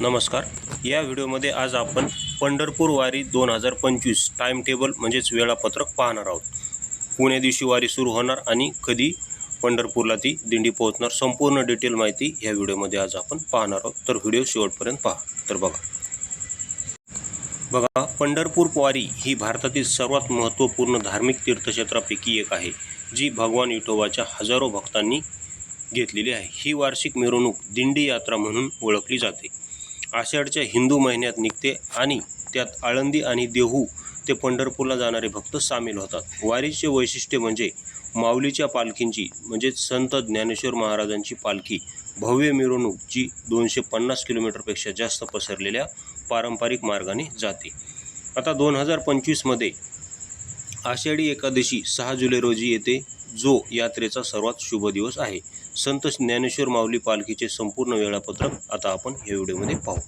नमस्कार. या व्हिडिओमध्ये आज आपण पंढरपूर वारी दोन हजार पंचवीस टाईम टेबल म्हणजेच वेळापत्रक पाहणार आहोत. पुणे दिवशी वारी सुरू होणार आणि कधी पंढरपूरला ती दिंडी पोहोचणार संपूर्ण डिटेल माहिती या व्हिडिओमध्ये आज आपण पाहणार आहोत. तर व्हिडिओ शेवटपर्यंत पहा. तर बघा. बघा पंढरपूर वारी ही भारतातील सर्वात महत्त्वपूर्ण धार्मिक तीर्थक्षेत्रापैकी एक आहे जी भगवान विठोबाच्या हजारो भक्तांनी घेतलेली आहे. ही वार्षिक मिरवणूक दिंडी यात्रा म्हणून ओळखली जाते. आषाढच्या हिंदू महिन्यात निघते आणि त्यात आळंदी आणि देहू ते पंढरपूरला जाणारे भक्त सामील होतात. वारीचे वैशिष्ट्य म्हणजे माऊलीच्या पालखींची म्हणजेच संत ज्ञानेश्वर महाराजांची पालखी भव्य मिरवणूक जी दोनशे पन्नास किलोमीटरपेक्षा जास्त पसरलेल्या पारंपरिक मार्गाने जाते. आता दोन हजार पंचवीसमध्ये आषाढी एकादशी सहा जुलै रोजी येते जो यात्रेचा सर्वात शुभ दिवस आहे. संत ज्ञानेश्वर माऊली पालखीचे संपूर्ण वेळापत्रक आता आपण या व्हिडिओमध्ये पाहू.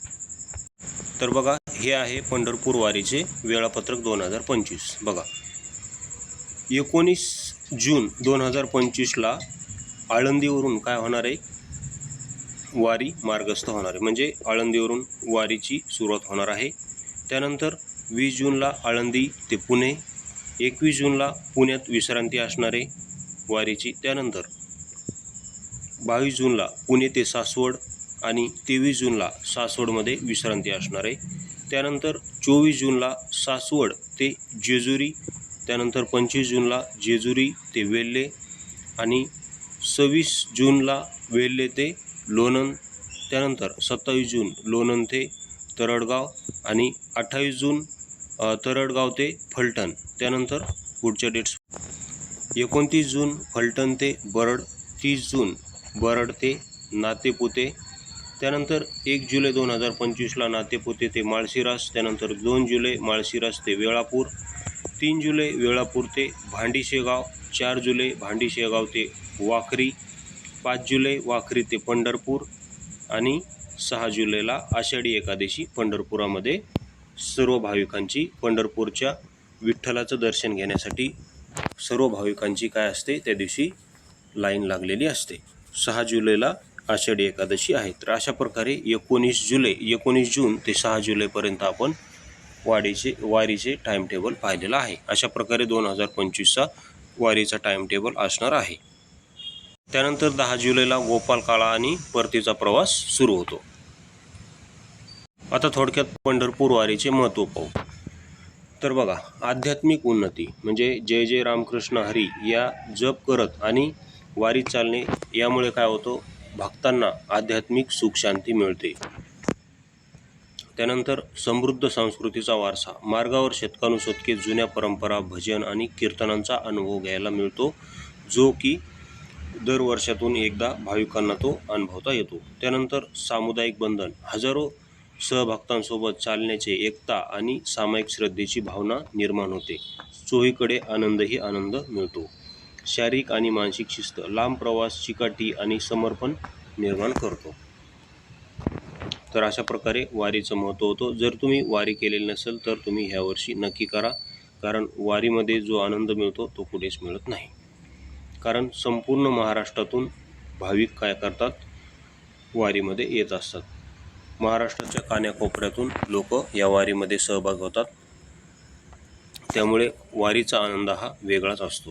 तर बघा हे आहे पंढरपूर वारीचे वेळापत्रक दोन हजार पंचवीस. बघा एकोणीस जून दोन हजार पंचवीसला आळंदीवरून काय होणार आहे? वारी मार्गस्थ होणार आहे. म्हणजे आळंदीवरून वारीची सुरुवात होणार आहे. त्यानंतर वीस जूनला आळंदी ते पुणे एकवीस जूनला पुण्यात विश्रांती असणार आहे वारीची. त्यानंतर बावीस जूनला पुणे ते सासवड आणि तेवीस जूनला सासवडमध्ये विश्रांती असणार आहे. त्यानंतर चोवीस जूनला सासवड ते जेजुरी त्यानंतर पंचवीस जूनला जेजुरी ते वेल्हे आणि सव्वीस जूनला वेल्हे ते लोणंद त्यानंतर सत्तावीस जून लोणंद ते तरडगाव आणि अठ्ठावीस जून तरडगाव ते फलटण त्यानंतर पुढच्या डेट्स. एकोणतीस जून फलटण ते बरड तीस जून बरडते नातेपुते त्यानंतर एक जुलै दोन हजार पंचवीसला नातेपुते ते माळशिरास त्यानंतर दोन जुलै माळशिरास ते वेळापूर तीन जुलै वेळापूर ते भांडीशेगाव चार जुलै भांडीशेगाव ते वाखरी पाच जुलै वाखरी ते पंढरपूर आणि सहा जुलैला आषाढी एकादशी पंढरपुरामध्ये सर्व भाविकांची पंढरपूरच्या विठ्ठलाचं दर्शन घेण्यासाठी सर्व भाविकांची काय असते? त्या दिवशी लाईन लागलेली असते. सहा जुलैला आषाढी एकादशी आहे. तर अशा प्रकारे एकोणीस जुलै एकोणीस जून ते सहा जुलैपर्यंत आपण वाडीचे वारीचे टाईम टेबल पाहिलेलं आहे. अशा प्रकारे दोन हजार पंचवीसचा वारीचा टाईम टेबल असणार आहे. त्यानंतर दहा जुलैला गोपाल काळा आणि परतीचा प्रवास सुरू होतो. आता थोडक्यात पंढरपूर वारीचे महत्त्व पाहू. तर बघा आध्यात्मिक उन्नती म्हणजे जय जय रामकृष्ण हरी या जप करत आणि वारीत चालणे यामुळे काय होतं? भक्तांना आध्यात्मिक सुखशांती मिळते. त्यानंतर समृद्ध संस्कृतीचा वारसा. मार्गावर शतकानुशतके जुन्या परंपरा भजन आणि कीर्तनांचा अनुभव घ्यायला मिळतो जो की दर वर्षातून एकदा भाविकांना तो अनुभवता येतो. त्यानंतर सामुदायिक बंधन. हजारो सहभक्तांसोबत चालण्याचे एकता आणि सामायिक श्रद्धेची भावना निर्माण होते. चोहीकडे आनंदही आनंद मिळतो. शारीरिक आणि मानसिक शिस्त लांब प्रवास चिकाटी आणि समर्पण निर्माण करतो. तर अशा प्रकारे वारीचं महत्त्व होतं. जर तुम्ही वारी केलेली नसेल तर तुम्ही ह्या वर्षी नक्की करा. कारण वारीमध्ये जो आनंद मिळतो तो कुठेच मिळत नाही. कारण संपूर्ण महाराष्ट्रातून भाविक काय करतात? वारीमध्ये येत असतात. महाराष्ट्राच्या कान्याकोपऱ्यातून लोक या वारीमध्ये सहभाग होतात. त्यामुळे वारीचा आनंद हा वेगळाच असतो.